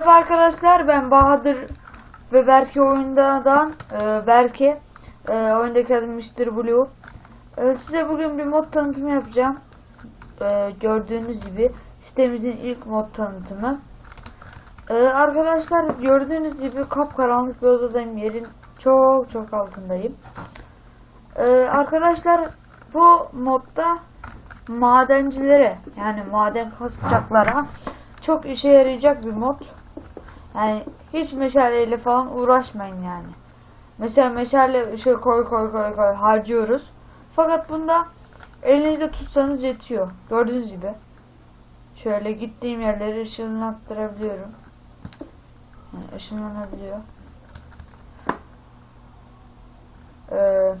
Merhaba arkadaşlar ben Bahadır ve Berke oyundan e, Berke e, oyundaki adım Mr. Blue. E, size bugün bir mod tanıtımı yapacağım. E, gördüğünüz gibi sitemizin ilk mod tanıtımı. E, arkadaşlar gördüğünüz gibi kapkaranlık bir odadayım. Yerin çok çok altındayım. E, arkadaşlar bu modda madencilere yani maden kasacaklara çok işe yarayacak bir mod. Yani hiç meşaleyle falan uğraşmayın yani. Mesela meşale şey koy koy koy koy harcıyoruz. Fakat bunda elinizde tutsanız yetiyor. Gördüğünüz gibi. Şöyle gittiğim yerleri ışınlattırabiliyorum. Yani ışınlanabiliyor. Ee,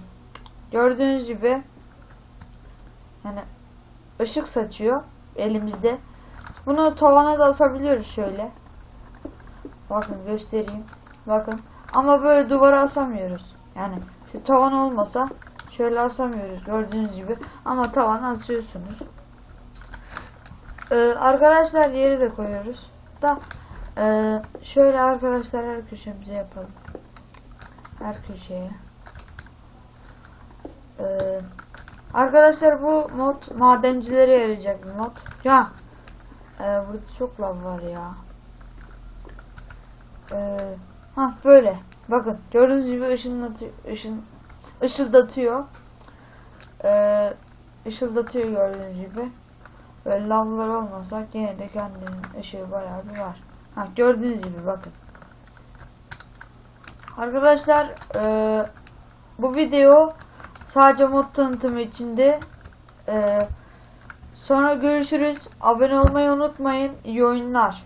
gördüğünüz gibi yani ışık saçıyor elimizde. Bunu tavana da asabiliyoruz şöyle. Bakın göstereyim. Bakın. Ama böyle duvara asamıyoruz. Yani şu tavan olmasa şöyle asamıyoruz gördüğünüz gibi. Ama tavana asıyorsunuz. Ee, arkadaşlar yeri de koyuyoruz. Da ee, şöyle arkadaşlar her köşemize yapalım. Her köşeye. Ee, arkadaşlar bu mod madencilere yarayacak bir mod. Ya ee, burada çok lav var ya. Ee, ha böyle. Bakın gördüğünüz gibi ışınlatıyor, ışın, ışıldatıyor. Ee, ışıldatıyor gördüğünüz gibi. Böyle lavlar olmasa yine de kendinin ışığı bayağı bir var. Ha gördüğünüz gibi bakın. Arkadaşlar ee, bu video sadece mod tanıtımı içinde. Ee, sonra görüşürüz. Abone olmayı unutmayın. İyi oyunlar.